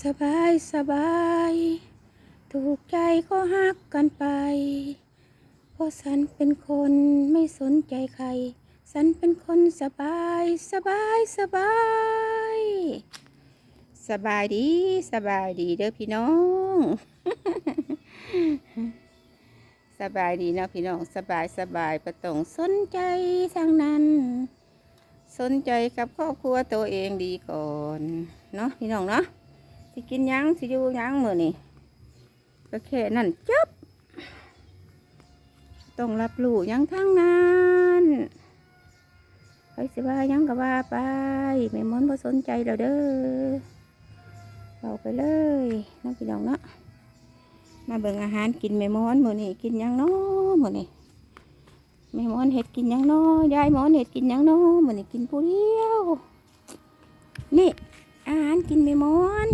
สบายสบาย ถูกใจก็ฮักกันไป เพราะฉันเป็นคนไม่สนใจใคร ฉันเป็นคนสบายสบายสบาย สบายดีสบายดีเด้อพี่น้อง สบายดีเนาะพี่น้องสบายสบายประตองสนใจทางนั้นสนใจกับครอบครัวตัวเองดีก่อน เนาะพี่น้องเนาะ สิกินยังสิอยู่ยังมือนี่ก็แค่นั่นจบต้องรับรู้ยังทั้งนั้นไปสิว่ายังก็ว่าไปแม่มอนบ่สนใจเราเด้อเอาไปเลยเนาะพี่น้องเนาะมาเบิ่งอาหารกินแม่มอนมือนี่กินยังเนาะมือนี่แม่มอนเห็ดกินยังน้อยายมอนเห็ดกินยังน้อมันนี่กินผู้เดียวนี่อาหารกินแม่มอน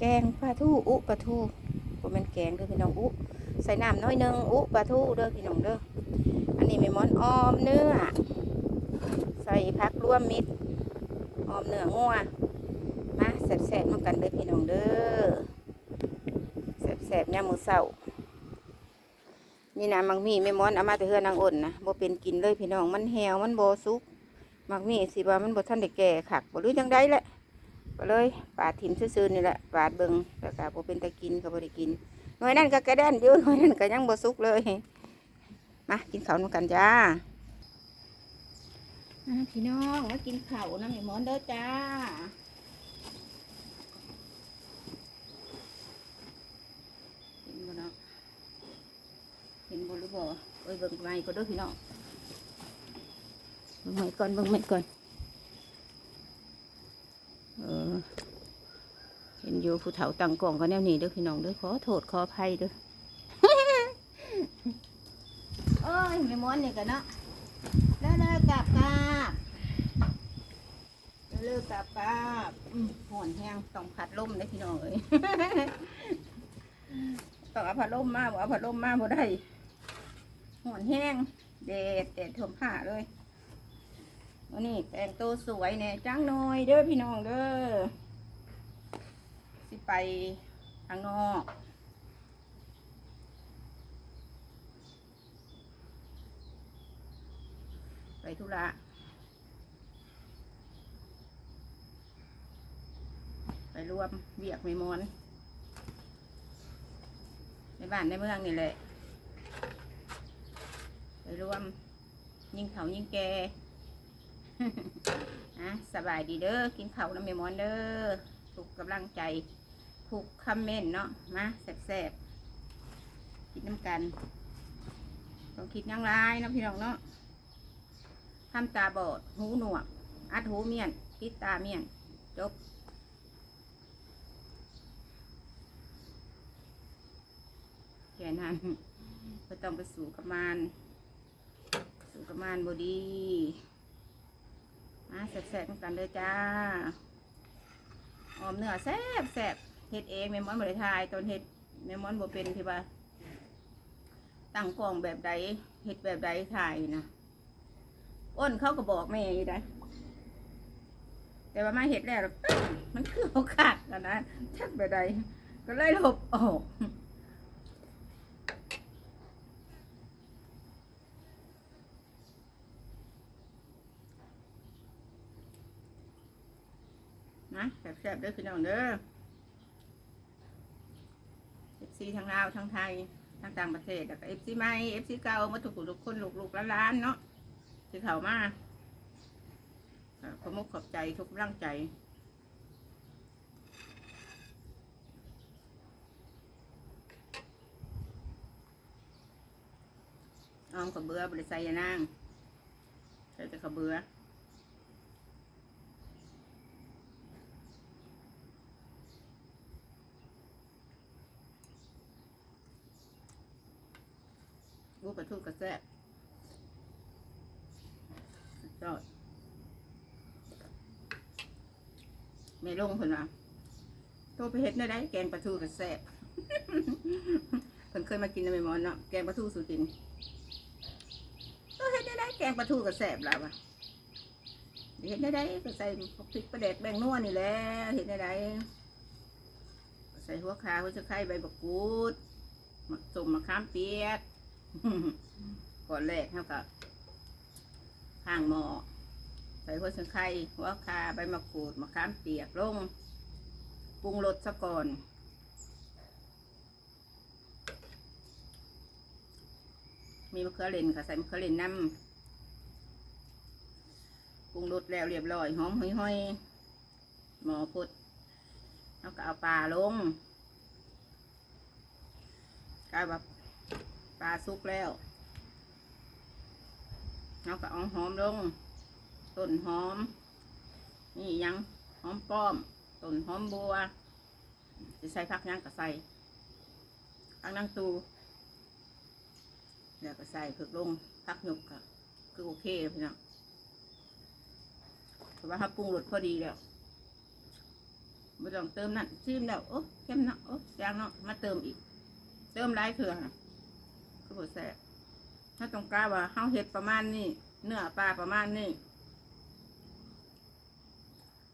แกงปลาทูอุปลาทูบ่แม่นแกงเด้อพี่น้องอุใส่น้ำน้อยหนึงอุปลาทูเด้อพี่น้องเด้ออันนี้แม่หมอนออมเนื้อใส่ผักร่วมมิตรออมเนื้องัวมาแซ่บๆมากันเด้อพี่น้องเด้อแซ่บๆยามมื้อเช้านี่นะมักมีแม่ม้อนเอามาแต่เฮือนางอ่นนะบ่เป็นกินเลยพี่น้องมันแหวมันบ่สุกมักมีสิว่ามันบ่ทันได้แก่คักบ่รู้จังได้แหละ ก็เลยปาดถิ่มซื่อๆนี่แหละปาดเบิงแล้วก็บ่เป็นตะกินก็บ่ได้กินหน่วยนั้นก็กระแดนอยู่หน่วยนั้นก็ยังบ่สุกเลยมากินข้าวนำกันจ้าพี่น้องมากินข้าวน้ำแม่ม้อนเด้อจ้าเห็นบ่เนาะเห็นบ่หรือบ่เอ้ยเบิ่งไม่ก็เด้วยพี่น้องเบิ่งไม่ก่อนเบิ่งไม่ก่อน เออ เห็น อยู่ผู้เฒ่าตังกล่องก็แนวนี้เด้อพี่น้องเด้อขอโทษขออภัยเด้อโอ้ยไม่ม้วนนี่กันเนาะเลิกเลิกกลับกลับเลิกกลับกลับห่อนแห้งต้องพัดลมได้พี่น้องเอ้ยต้องเอาพัดลมมาบ่เอาพัดลมมาบ่ได้ห่อนแห้งเด็ดเด็ดถมผ้าเลยวันนี้แต่งตัวสวยเนี่ยจังหน่อยเด้อพี่น้องเด้อ สิไปข้างนอกไปธุระไปรวมเบียกไม่มอนในบ้านในเมืองนี่แหละไปรวม ยิงเขายิงแกนะสบายดีเด้อกินเขาวน้ำเมมอนเด้อถูกกำลังใจ ถูกคอมเมนต์เนาะมาแซ่บๆกินน้ำกันต้องคิดยังไรเนาะพี่น้องเนาะทำตาบอด หูหนวก อัดหูเมียนปิดตาเมียน จบแค่นั้นก็ต้องไปสู่กับมานสู่กับมานบดีมาแซ่บๆกันเลยจ้าออมเนื้อแซบแซบ เฮ็ดเองแม่มอนบริทายตอนเฮ็ดแม่มอนบ่เป็นที่ว่าตั้งกล้องแบบใดเฮ็ดแบบใดถ่ายนะอ้นเขาก็บอกแม่อยู่นะแต่ว่ามาเฮ็ดแล้วมันคือเอาขาดแล้วนะทักแบบใดก็เลยหลบออกนะแซ่บๆด้อพี่น้องเด้อ ซีทั้งลาวทั้งไทยทั้งต่างประเทศแล้วก็เอฟซีใหม่เอฟซีเก่ามาทุกทุกคนลูกๆล้านๆเนาะที่เขามาขอมุกขอบใจทุกกำลังใจออมกับเบือบริใส่ยานางใส่แต่ขาวเบือ ลูกกระ ทูกกระแซะสุดยอดไม่ลงเพิ่นว่าโตไปเฮ็ดได้ได้แกงปลาทูกระแซะเพิ่นเคยมากินในแม่หมอนเนาะแกงปลาทูสูตรกินโตเฮ็ดได้ได้แกงปลาทูกระแซบแล้วว่ะเห็นได้ไดก็ใส่พริกประเด็กแบงนัวนี่แหละเห็นได้ไดใส่หัวขาหัวจะไข่ใบบักกูดมะส้มมะขามเปียก ก่อนแรกเท่ากับข้างหม้อใส่หัวจะไข่หัวขาใบมะกรูดมะขามเปียกลงปรุงรสซะก่อนมีมะเขือเล่นค่ะใส่มะเขือเล่นน้ำปรุงรสแล้วเรียบร้อยหอมห้อยๆหมอพุดแล้วก็เอาปลาลงกลายแบบ ปลาสุกแล้วแล้วก็เอาหอมลง ต้นหอม นี่ยังหอมป้อม ต้นหอมบัวจะใส่ผักยังก็ใส่ผักนางตูแล้วก็ใส่ผึกลงพักหยุกก็คือโอเคพี่น้องแต่ว่าถ้าปรุงรสพอดีแล้วไม่ต้องเติมนั่นชิมแล้วโอ้เข้มเนาะโอ้จางเนาะมาเติมอีก เติมหลายเถื่อนะ คือบ่แซ่บถ้าต้องการว่าเฮาเห็ดประมาณนี้เนื้อปลาประมาณนี้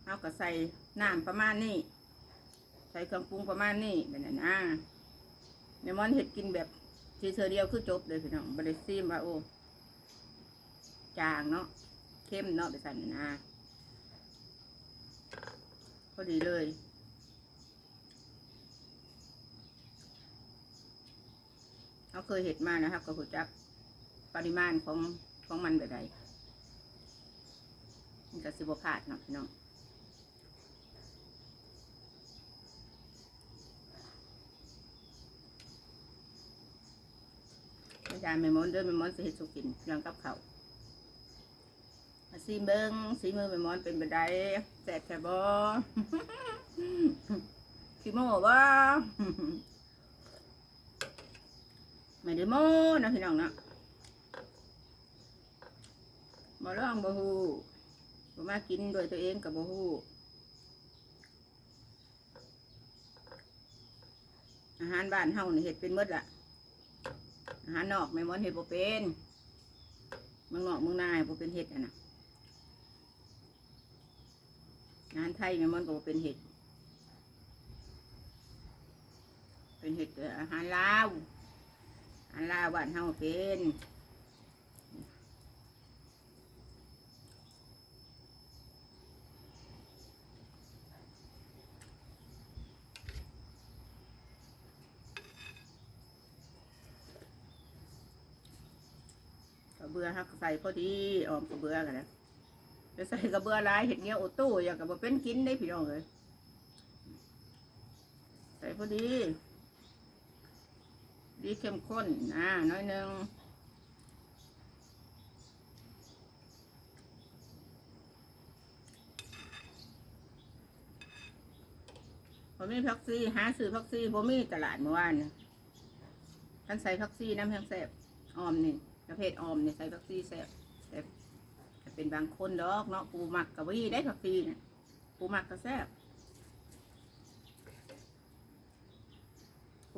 เฮาก็ใส่น้ำประมาณนี้ใส่เครื่องปรุงประมาณนี้แบบนั้นนะเนมอนเห็ดกินแบบทีเธอเดียวคือจบเลยพี่น้องบริซีมว่าโอ้จางเนาะเข้มเนาะไปสั่นน่ะนะพอดีเลย เคยเห็ดมานะครับ ก็หูจักปริมาณของของมันแบบใดมันก็สิบพลาดเนาะพี่น้องอาจารย์ไม่มอนเดินไม่มอนสิเฮ็ดสุกินเรื่องกับเขาวมาซีเบิงสีมือไม่มอนเป็นบันไดแสบแค่บ่ขี้โม่บ่ ไม่ได้โม่นะพี่น้องนะบ่ร้องบ่ฮู้บ่มากินโดยตัวเองกับบ่ฮู้อาหารบ้านเฮานี่เฮ็ดเป็นมดละอาหารนอกไม่มอนเห็ดบ่เป็นมืองนอกมืองนาบ่เป็นเห็ดอะนะอาหารไทยไม่มอนก็บ่เป็นเห็ด เป็นเห็ดอาหารลาว อาหารลาวบ้านเฮาเป็นกระเบือฮักใส่พอดีออมกระเบือกันนะจะใส่กระเบือลายเห็ดเงี้ยวอุตู้อย่างกับเป็นกินได้พี่น้องเลยใส่พอดี ดีเข้มข้นนะน้อยหนึ่งผมมีพักซี่หาซื้อพักซี่ผมมีตลาดเมื่อวานท่านใส่พักซี่น้ำแห้งแซ่บออมนี่ประเภทออมเนี่ยใส่พักซี่แซ่บแต่แต่เป็นบางคนดอกเนาะปูหมักกับวี่ได้พักซี่เนี่ยปูหมักก็แซ่บ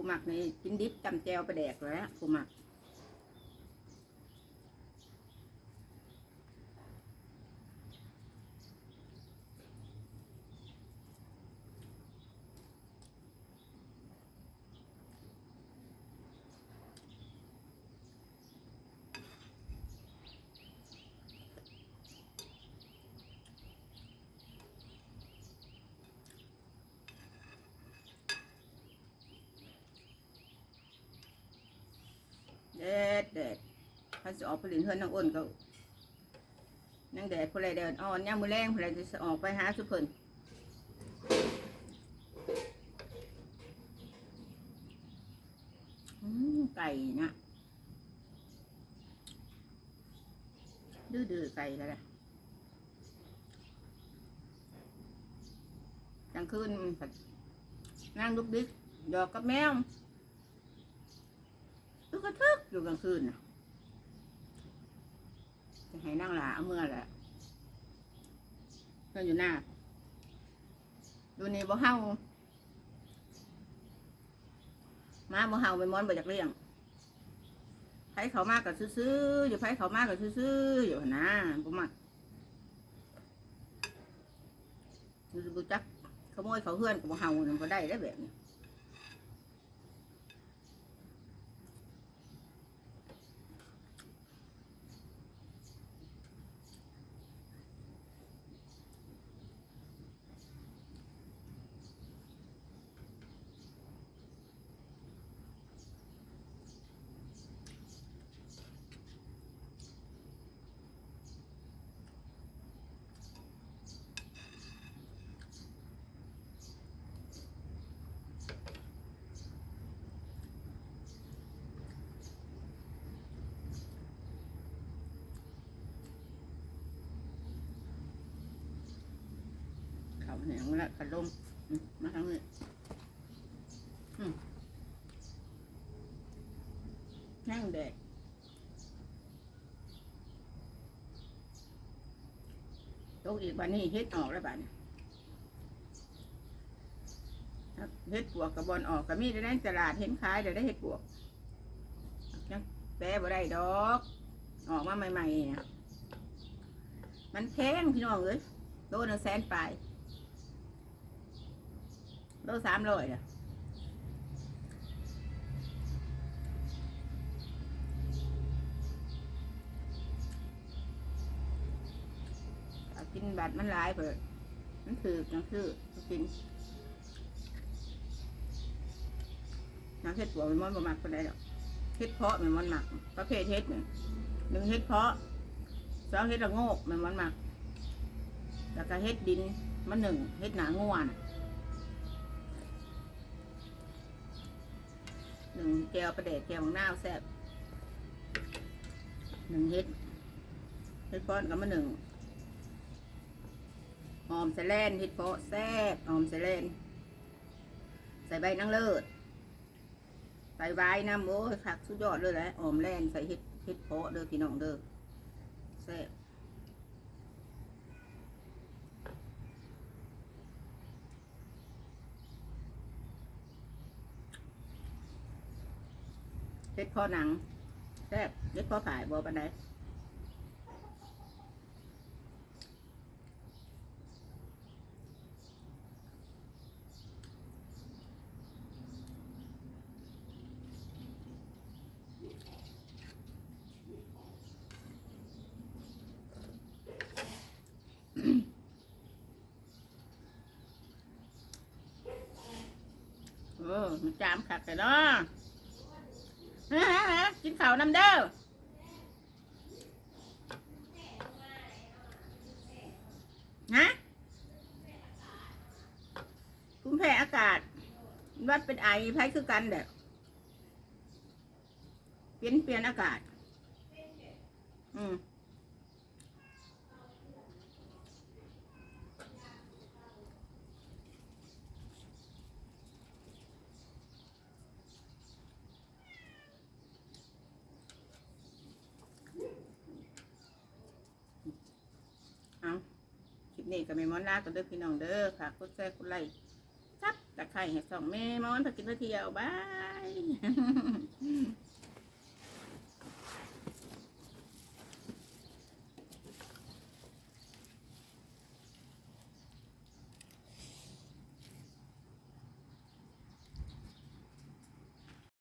ปูหมักนี่กินดิบจำแจวไปแดกแล้วปูหมัก แดดแดดถ้าจะออกไปเลินเฮือนน้องอ้นก็นั่งแดดผู้ใดแดดอ่อนย่ามมือแรงผู้ใดจะออกไปหาสุเพิ่นไก่นะดื้อดื้อๆไก่แล้วล่ะกลางคืนนั่งลุกดิกหยอกกับแมว อยู่กลางคืนนะจะให้นั่งหลาเอาเมื่อแหละก็อยู่หน้า ดูนี่บ่เฮามาบ่เฮาไปม้อนบ่จากเลี้ยงไผเขามากกับซื้อๆอยู่ไผเขามากกับซื้อๆอยู่หั่นะบ่มักคือบุจักขโมยเขาเฮือนกับเฮานั่นก็ได้ได้แบบนี้ เขาเหนียวละกระลมมาทางนี้อืมแห้งแดดตกอีกวันนี้เฮ็ดออกแล้วบ้านเฮ็ดปวกกับบอลออกก็มีได้ในตลาดเห็นขายเดี๋ยวได้เฮ็ดปวกยังแปรบ่ได้ดอก ออกมาใหม่ๆเนี่ยมันแพงพี่น้องเอ้ยโลหนึงแสนปลาย โลสามร้อยอะกินบัดมันหลายเปิดมันถือจังคือกินน้ำเห็ดปัวมันมันบ่มักคนใดดอกเห็ดเพาะมันมันหมัก ประเภทเห็ดเนี่ยหนึ่งเห็ดเพาะสองเห็ดละโงกมันมันหมักแล้วก็เห็ดดินมันหนึ่งเห็ดหนาง่วน หนึ่งแก้วประเดดแก้วของน้าแซ่บหนึ่งเฮ็ดเฮ็ดป้อนกับมาหนึ่งหอมใส่แลนเฮ็ดเพาะแซ่บหอมใส่แลนใส่ใบนางเลิศใส่ใบน้ำโอ้ยคักสุดยอดเลยแหละหอมแลนใส่เฮ็ดเฮ็ดเพาะเด้อพี่น้องเด้อแซ่บ เฮ็ดเพาะหนังแซ่บเฮ็ดเพาะผายบ่ปานใดเออมันจามขัดแต่เนาะ ฮะฮะกินข้าวนำเด้อฮะภูมิแพ้อากาศ วัดเป็นไอไพ่คือกันเด้อเปลี่ยนเปลี่ยนอากาศ อืม เอา คลิปนี้ก็แม่มอนลากันเด้อพี่น้องเด้อค่ะกดแชร์กดไลค์ซับตะไคร้ให้สองแม่มอนผักินพาเที่ยวบาย